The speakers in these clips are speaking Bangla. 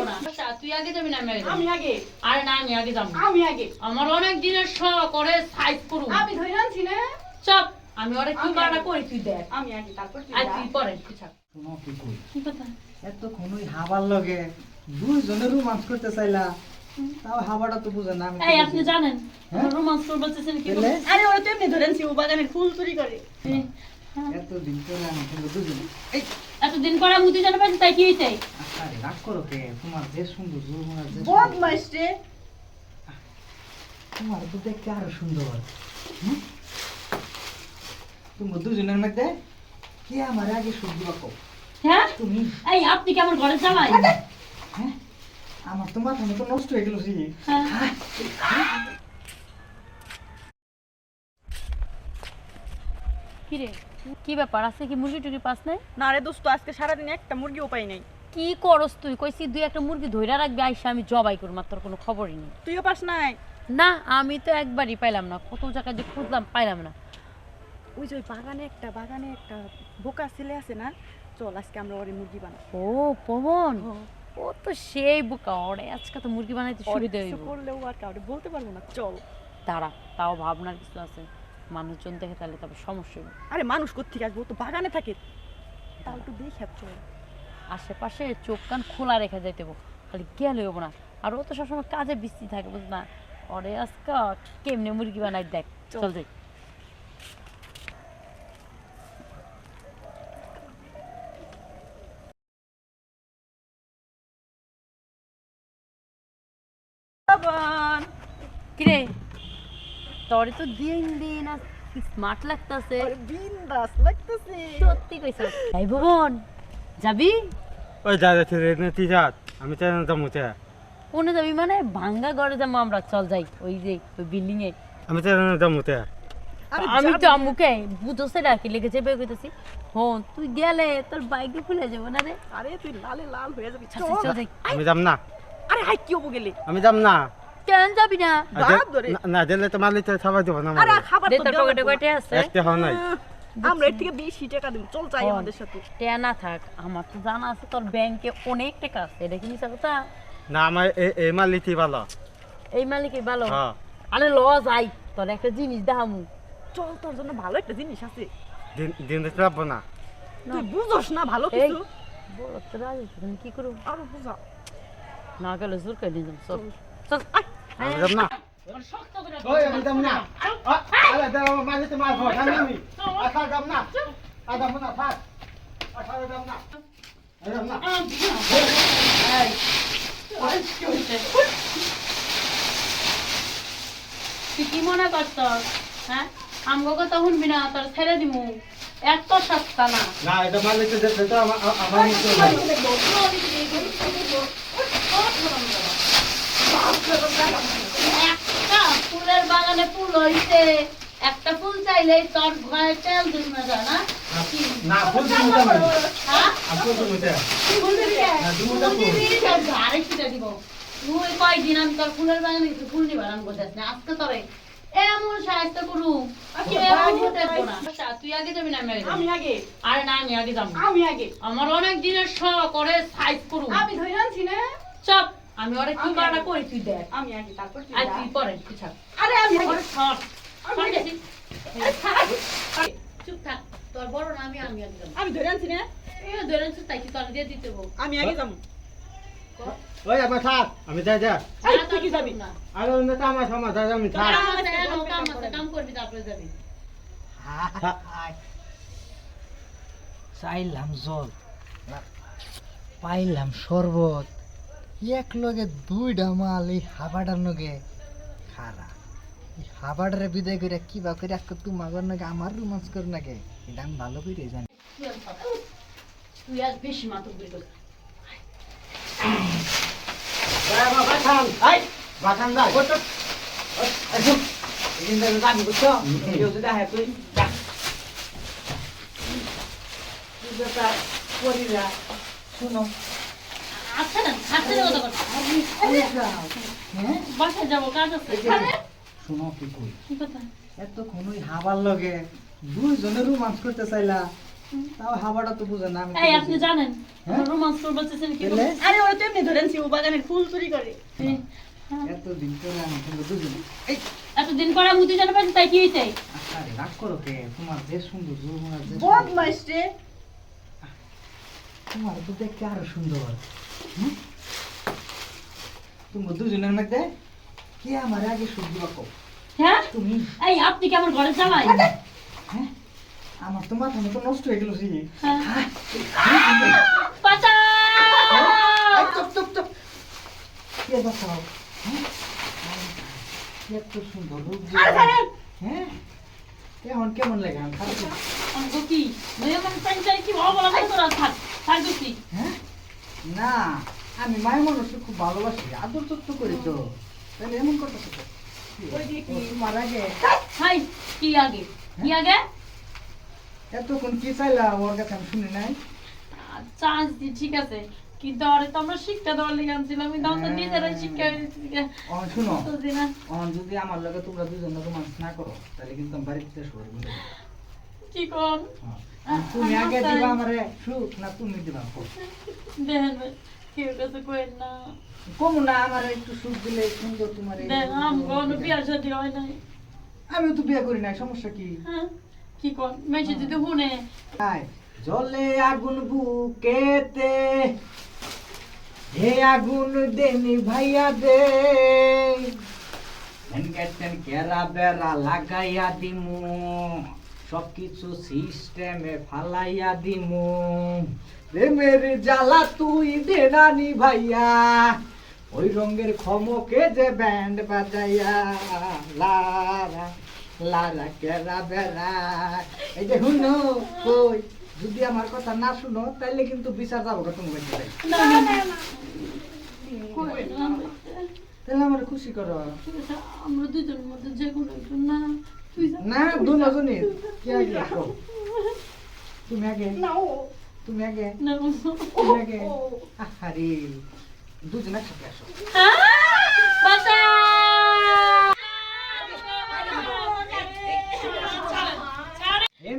আচ্ছা, তুই আগে যাবি না আমি আগে আরে না আমি আগে যাব আমি আগে। আমার অনেক দিনের শখ করে সাইজ করুন। আমি ধরে আনছি না। চপ। আমি ওরে কি কাটা করি তুই দেখ। আমি আগে তারপর তুই আর তুই পরে শোনো কি কই? কি কথা? এতক্ষণ ওই হাবার লগে দুইজনে রোমান্স করতে চাইলা। তাও হাবাটা তো বুঝে না আমি এই আপনি জানেন হ্যাঁ? রোমান্স করব বলতেছেন কি আরে ওরা তো এমনি ধরে আনছি ও বাগানের ফুল চুরি করে। এতদিন পরে আমি কিন্তু দুজনে। এই এতদিন পরে মুদি জানা পাইছি তাই কি হয়েছে আরে রাগ করো কে? তোমার যে সুন্দর তোমার যে বদমাইশ রে। তোমার তো দেখতে আরও সুন্দর? তোমরা দুজনের মধ্যে কে আমার আগে সবজি বাকো হ্যাঁ? তুমি? এই আপনি কি আমার ঘরে জামাই? হ্যাঁ? আমার তো মাথা মতো নষ্ট হয়ে গেল সে হ্যাঁ। কি ব্যাপার? আছে কি মুরগি টুরগি পাস নাই? না রে দোস্ত আজকে সারাদিন একটা মুরগিও পাই নাই। কি করস তুই? কইছি দুই একটা মুরগি ধইরা রাখবি আইসা আমি জবাই করব মাত্র কোনো খবরই নেই। তুইও পাস নাই? না আমি তো একবারই পাইলাম না। কত জায়গায় যে খুঁজলাম পাইলাম না। ওই যে ওই বাগানে একটা বাগানে একটা বোকা ছেলে আছে না? চল আজকে আমরা ওরে মুরগি বানাই। ও পবন? ও তো সেই বোকা ওরে আজকে তো মুরগি বানাইতে কিছু হইব। করলেও আর কাউকে বলতে পারব না। চল। তারা তাও ভাবনার কিছু আছে। মানুষজন দেখে তাহলে তারপর সমস্যা হবে। আরে মানুষ কোথেকে আসব? ও তো বাগানে থাকে। তাও একটু দেখে আশেপাশে চোখ কান খোলা রেখে যাইতে হইব। খালি গেলে হব না। আর ও তো সবসময় কাজে বৃষ্টি থাকে বুঝ না? ওরে আজকে কেমনে মুরগি বানাই দেখ। চল। চল যাই। বাবান! কিরে? তোরে তো দিন দিন আর স্মার্ট লাগতাছে। আরে বিন্দাস লাগতেছে। সত্যি কইছ। এই ভুবন যাবি? ওই দাদা ছেলে নেতি যাত আমি চাই না যাব চা কোনে যাবি মানে? ভাঙ্গা ঘরে যাব আমরা চল যাই। ওই যে ওই বিল্ডিং এ। আমি তো না যাব আরে আমি তো আম্মুকে বুঝোছে না কি লিখেছে বের করতেছি হন তুই গেলে তোর বাইকে ফুলে যাব না রে? আরে তুই লালে লাল হয়ে যাবি চল, চল আমি যাব না। আরে হাই কি হব গেলে? আমি যাব না। কেন যাবি না? বাপ ধরে। না- দিলে তো মালিক সবাই দেবো না আরে খাবার তো পকেটে কয়টা আছে? একটা হওয়া নাই। আমরা এর থেকে বেশি টাকা দিব। চল চাই আমাদের সাথে। টেয়া না থাক আমার তো জানা আছে তোর ব্যাংকে অনেক টাকা আছে। এটা কি মিশা কথা? না আমার এই- মালিকই ভালো। এই মালিকই ভালো? হ্যাঁ। আরে ল যাই। তোর একটা জিনিস দেখামু। চল তোর জন্য ভালো একটা জিনিস আছে। দিন দিন দিতে পারব না। তুই বুঝোস না ভালো কিছু। বড় তো রাজি কি করো? আরও বুঝা। না গেলে জোর করে নিয়ে যাব চল। চল। আমি যাব না ওই আমি যাব না আরে দাও মালিক মার ভর আমি আমি আচ্ছা যাব না আ যাব না থাক আচ্ছা যাব না যাব না তুই কি মনে করছ হ্যাঁ আমগো তখন শুনবি না তোর ছেড়ে দিমু এত সস্তা না না এটা তো আমার আমার। একটা ফুলের বাগানে ফুল হইছে একটা ফুল চাইলেই তোর ঘরে তেল দিন না জানা? না ফুল দিতে হবে হ্যাঁ? ফুল না, ফুল ঘরে দিব? তুই কয়দিন আমি তোর ফুলের বাগানে কিছু ফুল নিবার আমি বলতেছ না আজকে তোরে এমন সাহায্য করু। আচ্ছা তুই আগে যাবি না আমি আমি আগে। আরে না আমি আগে যাব আমি আগে। আমার অনেক দিনের শখ করে সাইজ করু। আমি ধরে আনছি না। চপ। আমি ওরে কি কাটা করি তুই দেখ। আমি আগে তারপর তুই আর তুই পরে তুই থাক আরে আমি আগে ওরে থাক। চুপ থাক। তোর বড় না আমি আমি আগে যাব। আমি ধরে আনছি না? এই ধরে আনছিস তাই কি তোর দিয়ে দিতে বউ? আমি আগে যাব। ওই আমার থাক আমি যাই যা। না, তুই কি যাবি? না আর অন্য তো আমার সমাজ আছে, আমি থাক কাম আছে কাম করবি তারপরে যাবি। চাইলাম জল পাইলাম শরবত। এক লগে দুইটা মাল এই হাবাটার লগে খারা। এই হাবাটারে বিদায় করে কিবা করে আজকে তোমার নাকি আমার রোমান্স করে নাকি এটা আমি ভালো করে জানি। তুই আজ বেশি শোনো। শোনো কি কই কি কথা? এতক্ষণ ওই হাবার লগে দুইজনে রোমান্স করতে চাইলা। তাও হাওয়াটা তো বুঝে না এই আপনি জানেন হ্যাঁ? রোমান্স করতেছেন কি আরে ওরা তো এমনি ধরেনছি ও বাগানের ফুল চুরি করে। হ্যাঁ। এতদিন পরে আমি কিন্তু দুজনে এতদিন পরে মুদি জানা পাচ্ছি তাই কি হয়েছে আরে রাগ করো কে? তোমার যে সুন্দর যৌবনার যে বদমাইশ রে। তোমার তো দেখতে আরও সুন্দর? তুমি দুজনের মধ্যে কে আমার আগে সবজি বাকো হ্যাঁ? তুমি? এই আপনি কি আমার ঘরে জামাই? হ্যাঁ? আমার তো মাথা মতো নষ্ট হয়ে গেল হ্যাঁ। চুপ চুপ চুপ। কে বাঁচাও? হ্যাঁ? এত সুন্দর। হ্যাঁ? কেমন কেমন লাগে? আমি খারাপ কি? মেয়ে চাই কি করে থাক থাক হ্যাঁ? না আমি মায়ের মানুষকে খুব ভালোবাসি আদর যত্ন করি তো। তাহলে এমন করতেছে তো ওই যে কি? মার আগে হাই কি আগে কি আগে এতক্ষণ কি চাইলা? ওর কাছে আমি শুনি নাই। চান্স দি ঠিক আছে। কিন্তু আরে তো আমরা শিক্ষা দেওয়ার লেগে আনছিলাম আমি দাও তো নিজেরাই শিক্ষা শুনো। যদি আমার লগে তোমরা দুজন রোমান্স না করো তাহলে কিন্তু আমি বাড়িতে শুরু কি হ্যাঁ। তুমি আগে দিবা আমারে সুখ না তুমি দিবা? দেখেন কেউ কাছে কইেন না। কম না আমার একটু সুখ দিলে সুন্দর তোমার। দেখ আম কোনো বিয়ার সাথে হয় নাই। আমিও তো বিয়ে করি নাই সমস্যা কি? হ্যাঁ কি কোন? মেসে যদি শুনে। আয়, জলে আগুন বুকেতে হে আগুন দেনি ভাইয়া দে। কেরা বেড়া লাগাইয়া দিমু। সবকিছু সিস্টেমে ফালাইয়া দিমু। প্রেমের জ্বালা তুই দে নানি ভাইয়া ওই রঙের খমকে যে ব্যান্ড বাজাইয়া লারা লারা কেরা বেড়া। এই যে হুনো কই যদি আমার কথা না শুনো তাইলে কিন্তু বিচার যাব কই না তাহলে আমার খুশি করো। আমরা দুজনের মধ্যে যে কোনো একজন না। না দুজনই কে আগে? তুমি আগে। না ও। তুমি আগে। না তুমি আগে। আরে দুজন একসাথে আসো। হ্যাঁ?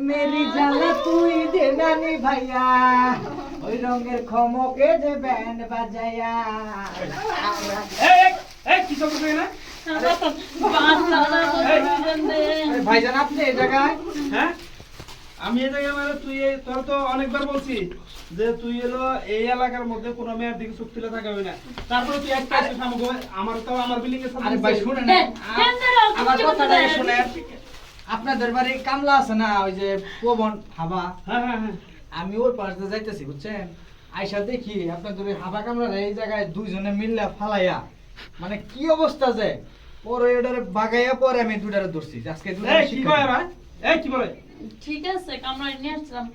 মেরি জালা তুই দে নানি ভাইয়া ওই রঙের খমকে যে ব্যান্ড বাজাইয়া এই কি সব না বাঁচা না তো দুজন দে। আরে ভাইজান আপনি এই জায়গায়? হ্যাঁ? আমি এই জায়গায় মানে তুই তোর তো অনেকবার বলছি যে তুই এলো এই এলাকার মধ্যে কোনো মেয়ের দিকে চোখ তুলে থাকা হবে না। তারপরে তুই একটা আসিস আমার তো আমার বিল্ডিং এর সামনে ভাই আমার কথাটা দেন। আপনাদের বাড়ি কামলা আছে না? ওই যে পবন হাবা। হ্যাঁ হ্যাঁ হ্যাঁ। আমি ওর পাশ দিয়ে যাইতেছি বুঝছেন? আইসা দেখি আপনাদের ওই হাবা কামলার এই জায়গায় দুইজনে মিললে ফালাইয়া। মানে কি অবস্থা যে? পরে এটারে বাগাইয়া পরে আমি দুটারে ধরছি। আজকে দুটারে এই কি কয় দিই। ভাই? এই কি বলে? ঠিক আছে কামড়ায় নিয়ে আসছিলাম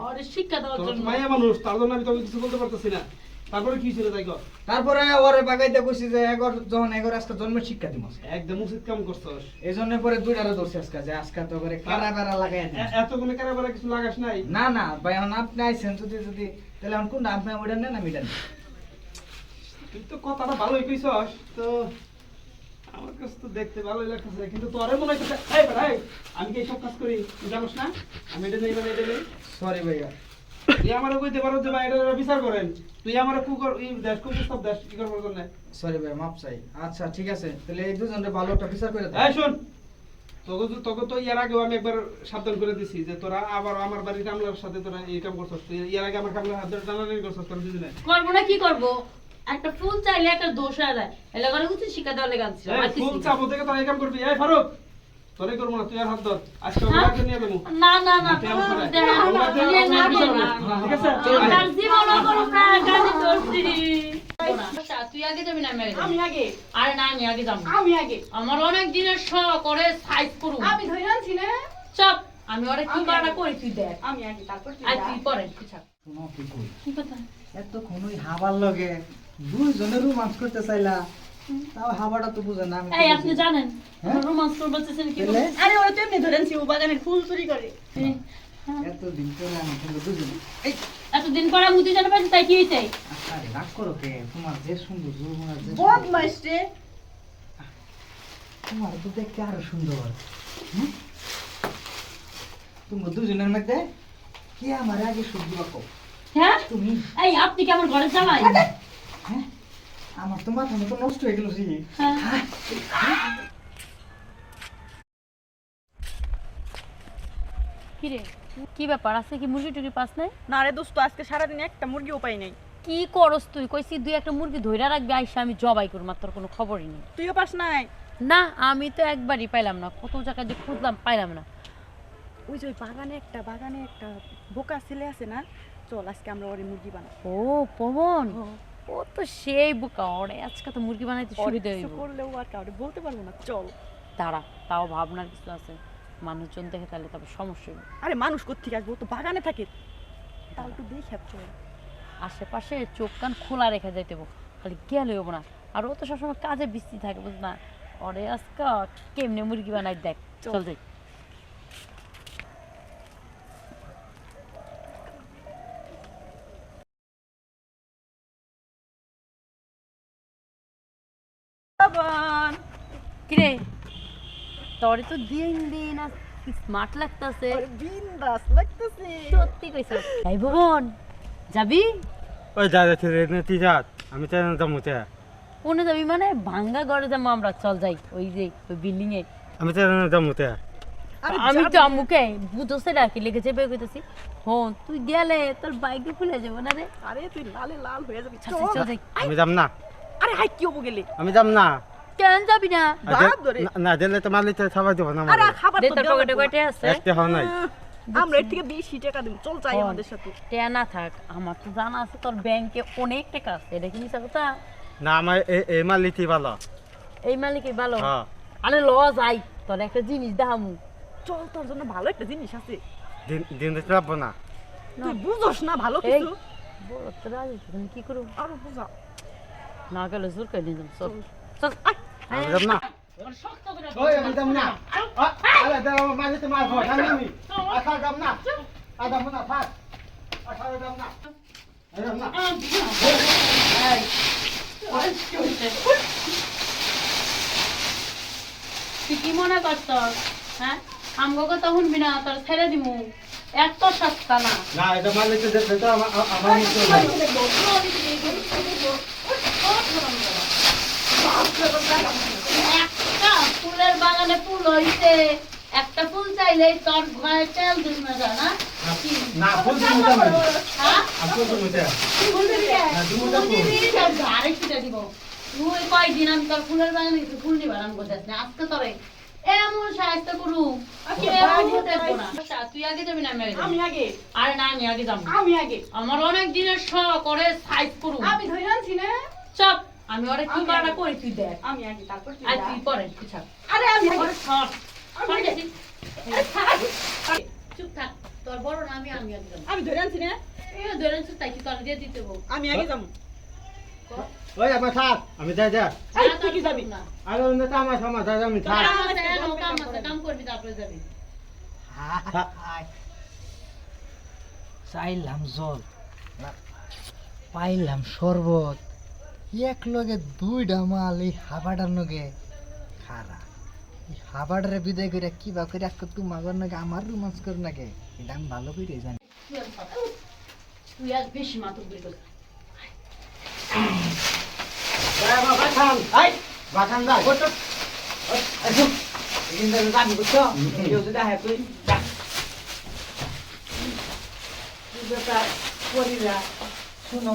আরে শিক্ষা দেওয়ার তোর জন্য। মায়া মানুষ তার জন্য আমি তোকে কিছু বলতে পারতেছি না। তারপরে কি ছিল তাই তারপরে ওরে বাগাইতে কইছি যে এগর যখন এগর আজকে জন্মের শিক্ষা দিব। একদম উচিত কাম করছস। এই পরে দুইটারে ধরছি আজকে যে আজকে তো করে কারা লাগাই এ- এত কোনো কারাবারে কিছু লাগাস নাই? না না ভাই এখন আপনি আইছেন যদি যদি তাহলে এখন কোনটা? আপনি ওইটা নেন আমি এটা তুই তো কথাটা ভালোই কইছস তো আমার কাছে তো দেখতে ভালোই লাগতেছে কিন্তু তোরে মনে এই ভাই আমি কি সব কাজ করি? জানোস না? আমি এটা নেই মানে এটা নেই সরি ভাইয়া। তুই আমারে কইতে পারো যে ভাই এটা বিচার করেন। তুই আমারে এই দেশ কুকুর দেশ কি করবার জন্য সরি ভাই মাপ চাই। আচ্ছা ঠিক আছে তাহলে এই দুজনের ভালো একটা বিচার করে দাও। এই শোন তোকে তো তোকে তো ইয়ার আগেও আমি একবার সাবধান করে দিছি যে তোরা আবার আমার বাড়ির কামলার সাথে তোরা এই কাম করছস। আগে আমার কামলার হাত ধরে টানাটানি করছস তোরা দুজনে। করব না কি করব? একটা ফুল চাইলে একটা দোষ হয়ে যায় এলাকার উচিত শিক্ষা দেওয়া লেগে আনছিল ফুল চাপো থেকে তোরা এই কাম করবি এই ফারুক তোরাই করব না তুই আর হাত ধর আজকে হ্যাঁ? ওকে নিয়ে দেবো না না না তুই না। ঠিক আছে। আচ্ছা, তুই আগে যাবি না আমি আগে আমি আগে আরে না আমি আগে যাব আমি আগে আমার অনেক দিনের শখ করে সাইজ করুন আমি ধরে আনছি না চপ আমি ওরা কি বাড়া করি তুই দেখ আমি আগে তারপর তুই আর তুই পরে তুই কি কি কথা? এতক্ষণ ওই হাবার লগে দুইজনে রোমান্স করতে চাইলা তাও হাবাটা তো বুঝে না এই আপনি জানেন হ্যাঁ? রোমান্স চেয়েছেন কি? আরে ওরা তো এমনি ধরেনছি ও বাগানের ফুল চুরি করে। হ্যাঁ। এতদিন পরে আমি কিন্তু এতদিন পরে পাচ্ছি তাই কি হয়েছে আরে রাগ করো কে? তোমার যে সুন্দর যৌবনার যে বদমাইশ রে। তোমার তো দেখতে আরও সুন্দর? তুমি দুজনের মধ্যে কে আমার আগে বাকো হ্যাঁ? তুমি? এই আপনি কি আমার ঘরে জামাই? হ্যাঁ? আমার তো মাথা মতো নষ্ট হয়ে গেল জি। হ্যাঁ। কি ব্যাপার? আছে কি মুরগি টুরগি পাস নাই? না রে দোস্ত আজকে সারাদিন একটা মুরগিও পাই নাই। কি করস তুই? কইছি দুই একটা মুরগি ধইরা রাখবি আইসা আমি জবাই করব মাত্র কোনো খবরই নেই। তুইও পাস নাই? না আমি তো একবারই পাইলাম না। কত জায়গায় যে খুঁজলাম পাইলাম না। ওই যে ওই বাগানে একটা বাগানে একটা বোকা ছেলে আছে না? চল আজকে আমরা ওরে মুরগি বানাবো। ও পবন? ও তো সেই বুকা ওরে আজকে তো মুরগি বানাইতে সুবিধা হইব। করলেও আর কাউরে বলতে পারব না চল। দাঁড়া তাও ভাবনার কিছু আছে? মানুষজন দেখে তাহলে তবে সমস্যা হইব। আরে মানুষ কোথেকে আসব? ও তো বাগানে থাকে। তাও একটু দেখে চল আশেপাশে চোখ কান খোলা রেখে যাইতে। খালি গেলে হইব না। আর ও তো সবসময় কাজে বিস্তি থাকে বুঝ না ওরে আজকে কেমনে মুরগি বানাই দেখ। চল। চল যাই। বাবান। কিরে? তোরে তো দিন দিন স্মার্ট লাগতাছে। ওরে বিন্দাস লাগতেছে। সত্যি কইছ এই ভুবন যাবি? ওই দাদা ছেলে নেতি যাত আমি তো যাব তে কোনে যাবি মানে? ভাঙ্গা ঘরে যাব আমরা চল যাই। ওই যে ওই বিল্ডিং এ। আমি তো যাব তে আমি তো যাবি। আম্মুকে বুঝোছে না কি বের কইতেছি। হন তুই গেলে তোর বাইকে ফুলে যাব না রে। আরে তুই লালে লাল হয়ে যাবি। চল চল। চল যাই। আমি যাম না। আরে হাই কি হব গেলে? আমি যাম না। কেন যাবি না? বাপ ধরে। না- দিলে তো মালিক সবাই দেবো না আরে খাবার তো তোর দেওয়া পকেটে কয়টা আছে? একটা হওয়া নাই। আমরা এর থেকে বেশি টাকা দিব। চল চাই আমাদের সাথে। টেয়া না থাক আমার তো জানা আছে তোর ব্যাংকে অনেক টাকা আছে। এটা কি কথা? না আমার এই- মালিকই ভালো। এই মালিকই ভালো? হ্যাঁ। আরে ল যাই। তোর একটা জিনিস দেখামু। চল তোর জন্য ভালো একটা জিনিস আছে। দিন দিন দিতে পারব না। তুই বুঝোস না ভালো কিছু। বড় তো রাজি তো, তুমি কি করো আরও বুঝা। না গেলে জোর করে নিয়ে যাব চল চল আমি যাম না শক্ত করে ওই আমি যাম না আরে দাও মালিক তো মারবো যাম আমি যাম না আ যাম না থাক যাম না আ, যাম না তুই কি মনে করছ হ্যাঁ আমগো কথা শুনবি না তোর ছেড়ে দিমু এত সস্তা না না এটা মালিক তো আমার। একটা ফুলের বাগানে ফুল হইছে একটা ফুল চাইলেই তোর ঘরে তেল দিন না জানা? না ফুল হ্যাঁ? ফুল দিমু তে। ফুল দিবি? না, ফুল ফুল। দিবি, তোর ঘাড়ে দিব। তুই কয়দিন আমি তোর ফুলের বাগানে ফুল নিবার আমি বলতে আসছি আজকে তোরে এমন সাহায্য করু। আচ্ছা। আচ্ছা, তুই আগে যাবি না আমি আগে যাব? আমি আগে। আরে না আমি আগে যাব। আমি আগে। আমার অনেক দিনের শখ করে সাইজ করু। আমি ধরে আনছি না। চপ। আমি ওরে কি আগে। করি তুই দেখ। আমি আগে তারপর তুই আর তুই পরে তুই ছাড়। আরে আমি আগে ছাড়। চুপ থাক। তোর বড় না আমি আমি আগে আমি ধরে আনছি না? এ ধরে চুপ থাকি তোর দিয়ে দিতে আমি আগে যাব। ওই আমার থাক আমি যাই যা। তুই কি যাবি? না। আরে অন্য তো আমার সমাজ আছে আমি থাক কাম আছে, এনো কাম করবি তারপরে যাবি। চাইলাম জল না, পাইলাম শরবত। এক লগে দুইটা মাল এই হাবাটার নগে খারা। এই হাবাটারে বিদায় করে কিবা করে আজকে তোমাগর নগে আমার রোমান্স করে নাকি এটা আমি ভালো করে জানি। তুই আজ বেশি মাতুক শুনো।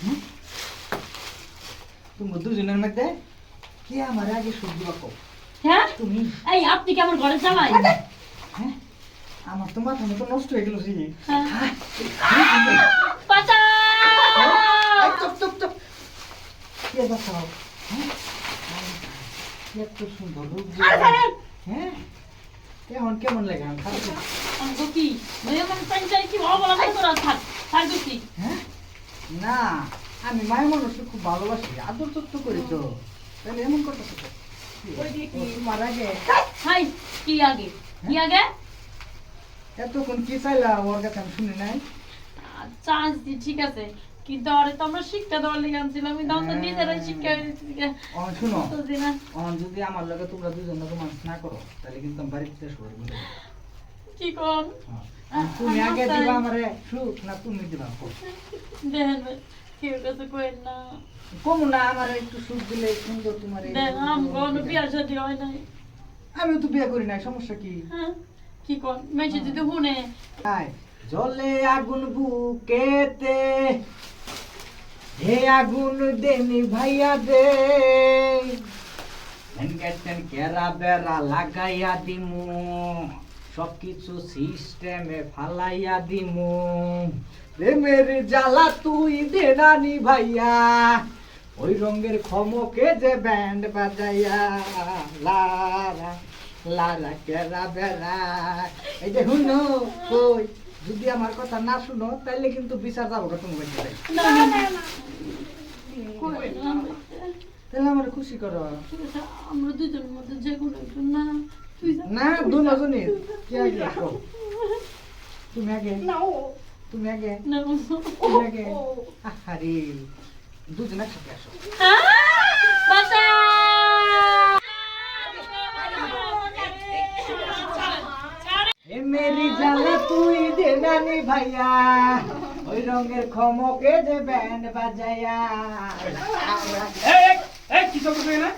হুম? তোমার দুজনের মধ্যে কে আমার আগে সবজি বাকো হ্যাঁ? তুমি? এই, আপনি কি আমার ঘরের জামাই? হ্যাঁ? আমার তো মাথা মতো নষ্ট হয়ে গেল জি হ্যাঁ। বাঁচাও! এই, চুপ চুপ চুপ। কে বাঁচাও হ্যাঁ? এত সুন্দর রূপ। হ্যাঁ? এখন কেমন লাগে? আমি কি? মানে পাঞ্চাই কি? ভালো বলা থাক থাক হ্যাঁ? না আমি মায়ের মানুষকে খুব ভালোবাসি আদর যত্ন করি তো। তাহলে এমন করতেছে তো কি আগে? কি আগে? এতক্ষণ কি চাইলা? ওর কাছে আমি শুনি নাই। চান্স দি ঠিক আছে। কিন্তু আরে তো আমরা শিক্ষা দেওয়ার লেগে আনছিলাম আমি দাও তো নিজেরাই শিক্ষা শুনো অন যদি আমার লগে তোমরা দুজন রোমান্স না করো তাহলে কিন্তু আমি বাড়িতে কি কোন তুমি আগে দিবা আমারে সুখ না তুমি দিবা? সুখ? দেন কেউ কাছে কইেন না। কম না আমার একটু সুখ দিলে সুন্দর তোমার বিয়ার শাদী হয় নাই। আমি তো বিয়ে করি নাই সমস্যা কি? হ্যাঁ কি কোন? মেসে যদি শুনে। আয়, জলে আগুন বুকেতে হে আগুন দেনি ভাইয়া দে। কেরা বেড়া লাগাইয়া দিমু। সবকিছু সিস্টেমে ফালাইয়া দিমু। প্রেমের জ্বালা তুই দে নানি ভাইয়া। ওই রঙের খমকে যে ব্যান্ড বাজাইয়া। লারা লারা কেরা বেড়া এই যে শুনো কই? যদি আমার কথা না শুনো তাহলে কিন্তু বিচার যাব তুমি বলতে তাহলে আমার খুশি করো। আমরা দুজনের মধ্যে যে কোনো একজন না। না দুজনই কি আগে? তুমি আগে? তুমি আগে? তুমি আগে? আরে দুজন একসাথে আসো। মেরি জালা তুই দে নানি ভাইয়া ওই রঙের খমকে যে ব্যান্ড বাজাইয়া এই কি সব না, দে।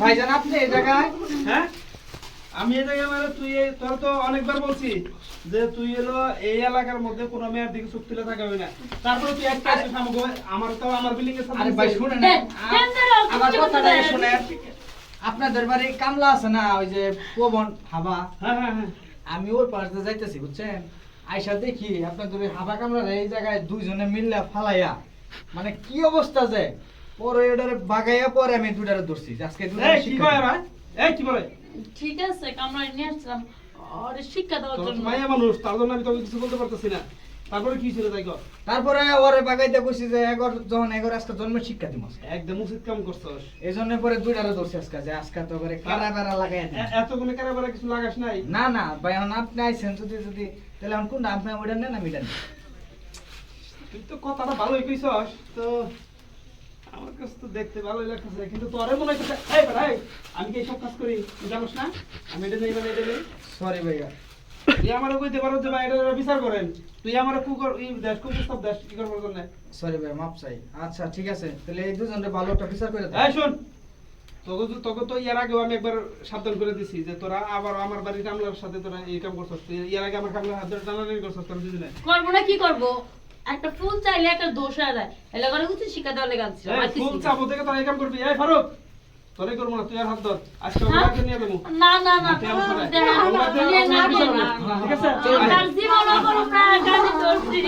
ভাইজান আপনি এই জায়গায়? হ্যাঁ? আমি এই জায়গায় মানে তুই তোর তো অনেকবার বলছি যে তুই এলো এই এলাকার মধ্যে কোনো মেয়ের দিকে তুলে না। তারপরে তুই একটা আমার তো আমার বিল্ডিং এর সামনে আরে ভাই আমার কথাটা দেন। আপনাদের বাড়ি কামলা আছে না? ওই যে পবন হাবা। হ্যাঁ হ্যাঁ হ্যাঁ। আমি ওর পাশ দিয়ে যাইতেছি বুঝছেন? আইসা দেখি আপনাদের ওই হাবা কামড়ার এই জায়গায় দুইজনে মিললে ফালাইয়া মানে কি অবস্থা যে? পরে এটারে বাগাইয়া পরে আমি দুটারে ধরছি। আজকে দুটারে এই কি কয় দিব। এই কি বলে ঠিক আছে কামড়ায় নিয়ে আসছিলাম। আরে শিক্ষা দেওয়ার তো জন্য। মাইয়া মানুষ তার জন্য আমি তোকে কিছু বলতে পারতেছি না। তারপরে কি ছিল তাই কর? তারপরে ওরে বাগাইতে কইছি যে এগর যখন এগর আজকে জন্মের শিক্ষা দিব। একদম উচিত কাম করছস। এই জন্য পরে দুইটারে ধরছি আজকে যে আজকে তো করে কারা বেড়া লাগাই এত কোনো কারাবারা কিছু লাগাস নাই? না না ভাই এখন আপনি আইছেন যদি যদি তাহলে এখন কোনটা? আপনি ওইটা নেন আমি এটা তুই তো কথাটা ভালোই কইছস তো আমার কাছে তো দেখতে ভালোই লাগতেছে কিন্তু তোরে মনে হইতেছে এই ভাই আমি কি সব কাজ করি? তুই জানোস না? আমি এটা নেই মানে এটা নেই। সরি ভাইয়া। তুই আমার কইতে পারো যে ভাই এটা বিচার করেন। তুই আমার কু কর ই দেশ কু প্রস্তাব দেশ কি করবার জন্য। সরি ভাই মাপ চাই। আচ্ছা ঠিক আছে তাহলে এই দুজনরে ভালো একটা বিচার করে দাও। এই শুন তোকে তো তোকে তো ইয়ার আগেও আমি একবার সাবধান করে দিছি যে তোরা আবার আমার বাড়ির কামলার সাথে তোরা এই কাম করছস। তুই ইয়ার আগে আমার কামলার হাত ধরে টানাটানি করছস তোর দুজনে। করব না কি করব? একটা ফুল চাইলে একটা দোষা দেয় যায় এলাকার হচ্ছে শিক্ষা দেওয়ার লেগে আছে ফুল। চাবো থেকে তোরা কাম করবি এই ফারুক তোরে করব না তুই আর হাত ধর আজকে হ্যাঁ? ওকে নিয়ে দেবো না না না তুই আমার সাথে। আমরা আমরা। ঠিক আছে জীবনও করুক না, গালি ধরছি।